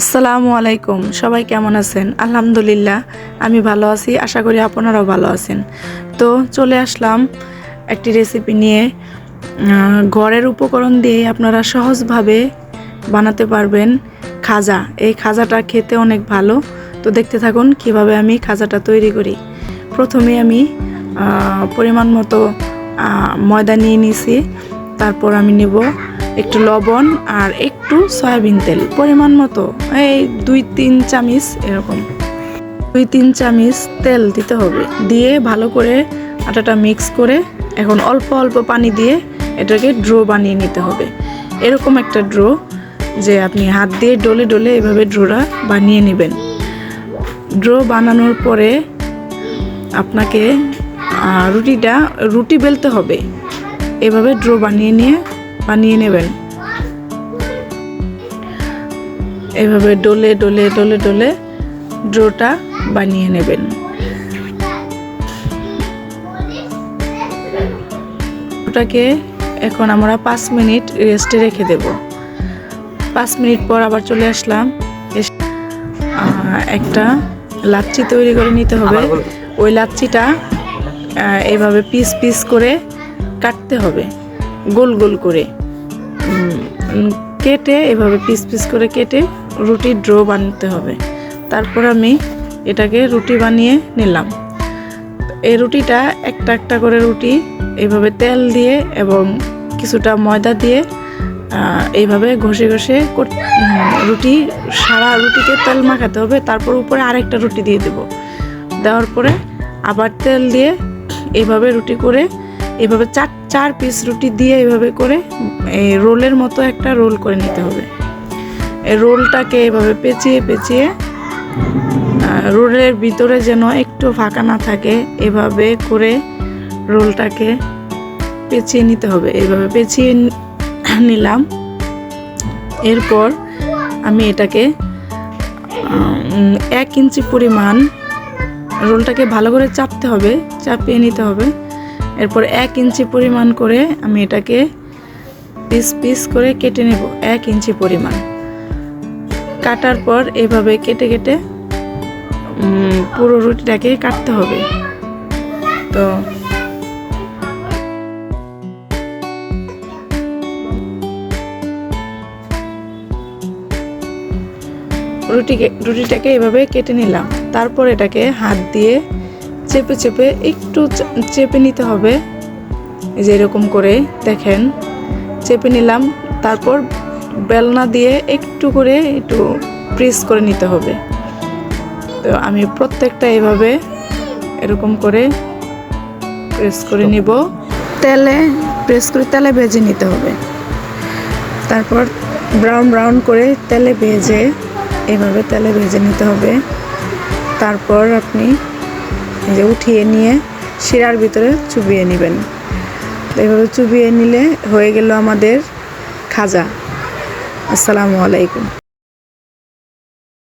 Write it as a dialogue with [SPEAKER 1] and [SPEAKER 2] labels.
[SPEAKER 1] আসসালামু আলাইকুম, সবাই কেমন আছেন? আলহামদুলিল্লাহ, আমি ভালো আছি, আশা করি আপনারাও ভালো আছেন। তো চলে আসলাম একটি রেসিপি নিয়ে। ঘরের উপকরণ দিয়ে আপনারা সহজভাবে বানাতে পারবেন খাজা। এই খাজাটা খেতে অনেক ভালো। তো দেখতে থাকুন কীভাবে আমি খাজাটা তৈরি করি। প্রথমে আমি পরিমাণ মতো ময়দা নিয়ে নিয়েছি। তারপর আমি নেব একটু লবণ আর একটু সয়াবিন তেল, পরিমাণ মতো। এই দুই তিন চামিচ এরকম। দুই তিন চামিচ তেল দিতে হবে। দিয়ে ভালো করে আটাটা মিক্স করে এখন অল্প অল্প পানি দিয়ে এটাকে ড্রো বানিয়ে নিতে হবে। এরকম একটা ড্রো যে আপনি হাত দিয়ে ডলে ডলে এভাবে ড্রোটা বানিয়ে নেবেন। ড্রো বানানোর পরে আপনাকে রুটিটা, রুটি বেলতে হবে। এভাবে ড্রো বানিয়ে নিয়ে, বানিয়ে নেবেন। এভাবে ডলে ডলে ডলে ডলে ড্রোটা বানিয়ে নেবেন। ওটাকে এখন আমরা পাঁচ মিনিট রেস্টে রেখে দেব। পাঁচ মিনিট পর আবার চলে আসলাম। একটা লাচ্ছি তৈরি করে নিতে হবে। ওই লাচ্ছিটা এভাবে পিস পিস করে কাটতে হবে। গোল গোল করে। কেটে এভাবে পিস পিস করে কেটে রুটির ড্রো বানাতে হবে। তারপর আমি এটাকে রুটি বানিয়ে নিলাম। এই রুটিটা একটা একটা করে রুটি এইভাবে তেল দিয়ে এবং কিছুটা ময়দা দিয়ে এইভাবে ঘষে ঘষে রুটি, সারা রুটিকে তেল মাখাতে হবে। তারপর উপরে আরেকটা রুটি দিয়ে দেব। দেওয়ার পরে আবার তেল দিয়ে এইভাবে রুটি করে এভাবে চার চার পিস রুটি দিয়ে এইভাবে করে, এই রোলের মতো একটা রোল করে নিতে হবে। রোলটাকে এভাবে পেঁচিয়ে পেঁচিয়ে রোলের ভিতরে যেন একটু ফাঁকা না থাকে, এভাবে করে রোলটাকে পেঁচিয়ে নিতে হবে। এভাবে পেঁচিয়ে নিলাম। এরপর আমি এটাকে এক ইঞ্চি পরিমাণ রোলটাকে ভালো করে চাপতে হবে, চাপিয়ে নিতে হবে। এরপর এক ইঞ্চি পরিমাণ করে আমি এটাকে পিস পিস করে কেটে নেব, এক ইঞ্চি পরিমাণ। কাটার পর এভাবে কেটে কেটে পুরো রুটিটাকে কাটতে হবে। তো রুটিকে, রুটিটাকে এভাবে কেটে নিলাম। তারপর এটাকে হাত দিয়ে চেপে চেপে একটু চেপে নিতে হবে। যে এরকম করে, দেখেন, চেপে নিলাম। তারপর বেলনা দিয়ে একটু করে একটু প্রেস করে নিতে হবে। তো আমি প্রত্যেকটা এভাবে এরকম করে প্রেস করে নিব। তেলে প্রেস করে তেলে ভেজে নিতে হবে। তারপর ব্রাউন ব্রাউন করে তেলে ভেজে এভাবে তেলে ভেজে নিতে হবে। তারপর আপনি যে উঠিয়ে নিয়ে শিরার ভিতরে চুবিয়ে নেবেন। এভাবে চুবিয়ে নিলে হয়ে গেল আমাদের খাজা। আসসালামু আলাইকুম।